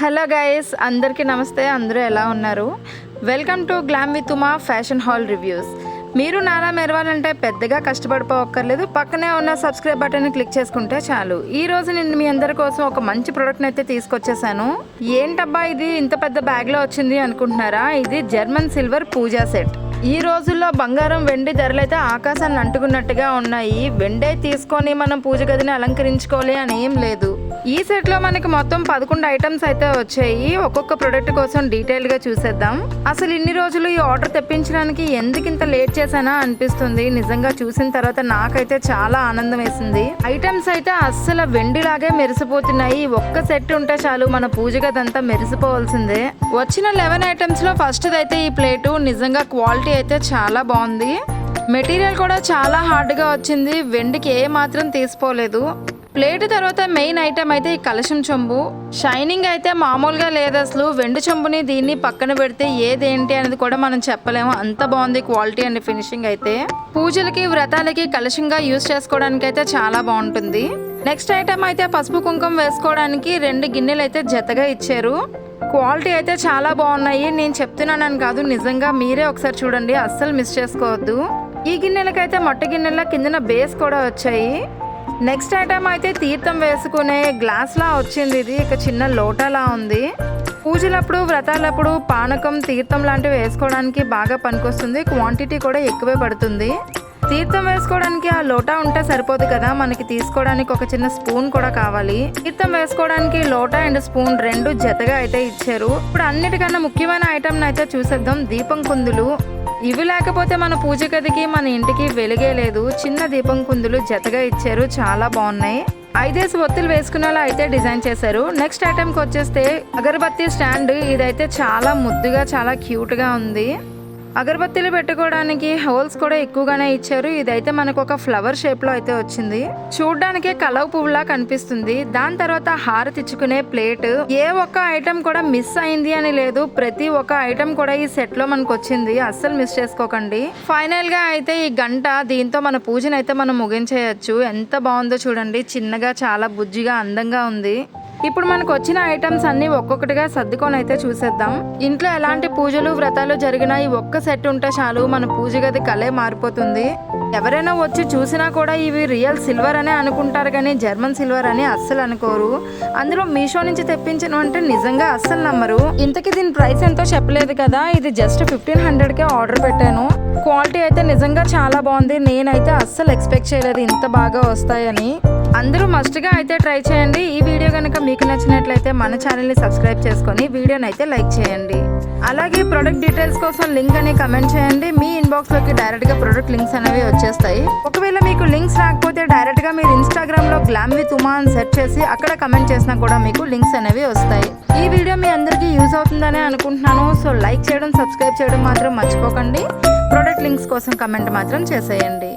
Hello guys అందరికీ నమస్తే అందరూ ఎలా ఉన్నారు? Welcome to glam with Uma fashion haul reviews మీరు నాలా మెరవాలంటే పెద్దగా కష్టపడిపోవక్కర్లేదు పక్కనే ఉన్న సబ్స్క్రైబ్ బటన్ క్లిక్ చేసుకుంటే చాలు. ఈ రోజు నేను మీ అందరి కోసం ఒక మంచి ప్రోడక్ట్ని అయితే తీసుకొచ్చేసాను. ఏంటబ్బా ఇది? ఇంత పెద్ద బ్యాగ్లో వచ్చింది అనుకుంటున్నారా? ఇది జర్మన్ సిల్వర్ పూజా సెట్ ఈ రోజుల్లో బంగారం వెండి ధరలు అయితే ఆకాశాన్ని అంటుకున్నట్టుగా ఉన్నాయి. వెండే తీసుకొని మనం పూజ గదిని అలంకరించుకోవాలి అని ఏం లేదు. ఈ సెట్లో మనకి మొత్తం పదకొండు ఐటమ్స్ అయితే వచ్చాయి. ఒక్కొక్క ప్రొడక్ట్ కోసం డీటెయిల్గా చూసేద్దాం. అసలు ఇన్ని రోజులు ఈ ఆర్డర్ తెప్పించడానికి ఎందుకు ఇంత లేట్ చేశానా అనిపిస్తుంది. నిజంగా చూసిన తర్వాత నాకైతే చాలా ఆనందం వేసింది. ఐటమ్స్ అయితే అస్సలు వెండిలాగే మెరిసిపోతున్నాయి. ఒక్క సెట్ ఉంటే చాలు మన పూజ గదంతా మెరిసిపోవాల్సిందే. వచ్చిన లెవెన్ ఐటమ్స్లో ఫస్ట్ అయితే ఈ ప్లేటు నిజంగా క్వాలిటీ అయితే చాలా బాగుంది. మెటీరియల్ కూడా చాలా హార్డ్గా వచ్చింది. వెండికి ఏ మాత్రం తీసుకోలేదు ప్లేట్ తర్వాత మెయిన్ ఐటమ్ అయితే ఈ కలశం చెంబు. షైనింగ్ అయితే మామూలుగా లేదు అసలు. వెండి చెంబుని దీన్ని పక్కన పెడితే ఏదేంటి అనేది కూడా మనం చెప్పలేము. అంత బాగుంది క్వాలిటీ అండ్ ఫినిషింగ్ అయితే. పూజలకి వ్రతాలకి కలశంగా యూస్ చేసుకోవడానికి అయితే చాలా బాగుంటుంది. నెక్స్ట్ ఐటమ్ అయితే పసుపు కుంకుమ వేసుకోవడానికి రెండు గిన్నెలు అయితే జతగా ఇచ్చారు. క్వాలిటీ అయితే చాలా బాగున్నాయి. నేను చెప్తున్నానని కాదు నిజంగా మీరే ఒకసారి చూడండి. అస్సలు మిస్ చేసుకోవద్దు. ఈ గిన్నెలకైతే మొట్ట గిన్నెల కిందన బేస్ కూడా వచ్చాయి. నెక్స్ట్ ఐటమ్ అయితే తీర్థం వేసుకునే గ్లాస్లా వచ్చింది ఇది. ఇక చిన్న లోటలా ఉంది. పూజలప్పుడు వ్రతాలప్పుడు పానకం తీర్థం లాంటివి వేసుకోవడానికి బాగా పనికొస్తుంది. క్వాంటిటీ కూడా ఎక్కువే పడుతుంది. తీర్థం వేసుకోవడానికి ఆ లోటా ఉంటే సరిపోదు కదా. మనకి తీసుకోవడానికి ఒక చిన్న స్పూన్ కూడా కావాలి. తీర్థం వేసుకోవడానికి లోటా అండ్ స్పూన్ రెండు జతగా అయితే ఇచ్చారు. ఇప్పుడు అన్నిటికన్నా ముఖ్యమైన ఐటమ్ అయితే చూసేద్దాం. దీపం కుందులు. ఇవి లేకపోతే మన పూజ గదికి మన ఇంటికి వెలిగే లేదు. చిన్న దీపం కుందులు జతగా ఇచ్చారు. చాలా బాగున్నాయి. ఐదేసి ఒత్తులు వేసుకునేలా అయితే డిజైన్ చేశారు. నెక్స్ట్ ఐటెంకి వచ్చేస్తే అగరబత్తి స్టాండ్. ఇదైతే చాలా ముద్దుగా చాలా క్యూట్గా ఉంది. అగరబత్తీలు పెట్టుకోవడానికి హోల్స్ కూడా ఎక్కువగానే ఇచ్చారు. ఇదైతే మనకు ఒక ఫ్లవర్ షేప్లో అయితే వచ్చింది. చూడడానికి కలవ పువ్వులా కనిపిస్తుంది. దాని తర్వాత హారతి ఇచ్చుకునే ప్లేట్. ఏ ఒక్క ఐటమ్ కూడా మిస్ అయింది అని లేదు. ప్రతి ఒక్క ఐటమ్ కూడా ఈ సెట్లో మనకు వచ్చింది అస్సలు మిస్ చేసుకోకండి. ఫైనల్గా అయితే ఈ గంట దీంతో మన పూజను అయితే మనం ముగించేయచ్చు. ఎంత బాగుందో చూడండి. చిన్నగా చాలా బుజ్జిగా అందంగా ఉంది. ఇప్పుడు మనకు వచ్చిన ఐటమ్స్ అన్ని ఒక్కొక్కటిగా సర్దుకొని అయితే చూసేద్దాం. ఇంట్లో ఎలాంటి పూజలు వ్రతాలు జరిగినా ఈ ఒక్క సెట్ ఉంటే చాలు మన పూజ గది కలే మారిపోతుంది. ఎవరైనా వచ్చి చూసినా కూడా ఇవి రియల్ సిల్వర్ అనే అనుకుంటారు కానీ జర్మన్ సిల్వర్ అని అస్సలు అనుకోరు. అందులో మీషో నుంచి తెప్పించిన అంటే నిజంగా అస్సలు నమ్మరు. ఇంతకీ దీని ప్రైస్ ఎంతో చెప్పలేదు కదా. ఇది జస్ట్ ఫిఫ్టీన్ హండ్రెడ్కే ఆర్డర్ పెట్టాను. క్వాలిటీ అయితే నిజంగా చాలా బాగుంది. నేనైతే అస్సలు ఎక్స్పెక్ట్ చేయలేదు ఇంత బాగా వస్తాయని. అందరూ మస్ట్గా అయితే ట్రై చేయండి. ఈ వీడియో కనుక మీకు నచ్చినట్లయితే మన ఛానల్ని సబ్స్క్రైబ్ చేసుకొని వీడియోని అయితే లైక్ చేయండి. అలాగే ప్రొడక్ట్ డీటెయిల్స్ కోసం లింక్ అని కమెంట్ చేయండి. మీ ఇన్బాక్స్లోకి డైరెక్ట్గా ప్రొడక్ట్ లింక్స్ అనేవి వచ్చేస్తాయి. ఒకవేళ మీకు లింక్స్ రాకపోతే డైరెక్ట్గా మీరు ఇన్స్టాగ్రామ్లో గ్లామ్ విత్ ఉమా అని సెర్చ్ చేసి అక్కడ కమెంట్ చేసినా కూడా మీకు లింక్స్ అనేవి వస్తాయి. ఈ వీడియో మీ అందరికీ యూజ్ అవుతుందని అనుకుంటున్నాను. సో లైక్ చేయడం సబ్స్క్రైబ్ చేయడం మాత్రం మర్చిపోకండి. ప్రొడక్ట్ లింక్స్ కోసం కమెంట్ మాత్రం చేసేయండి.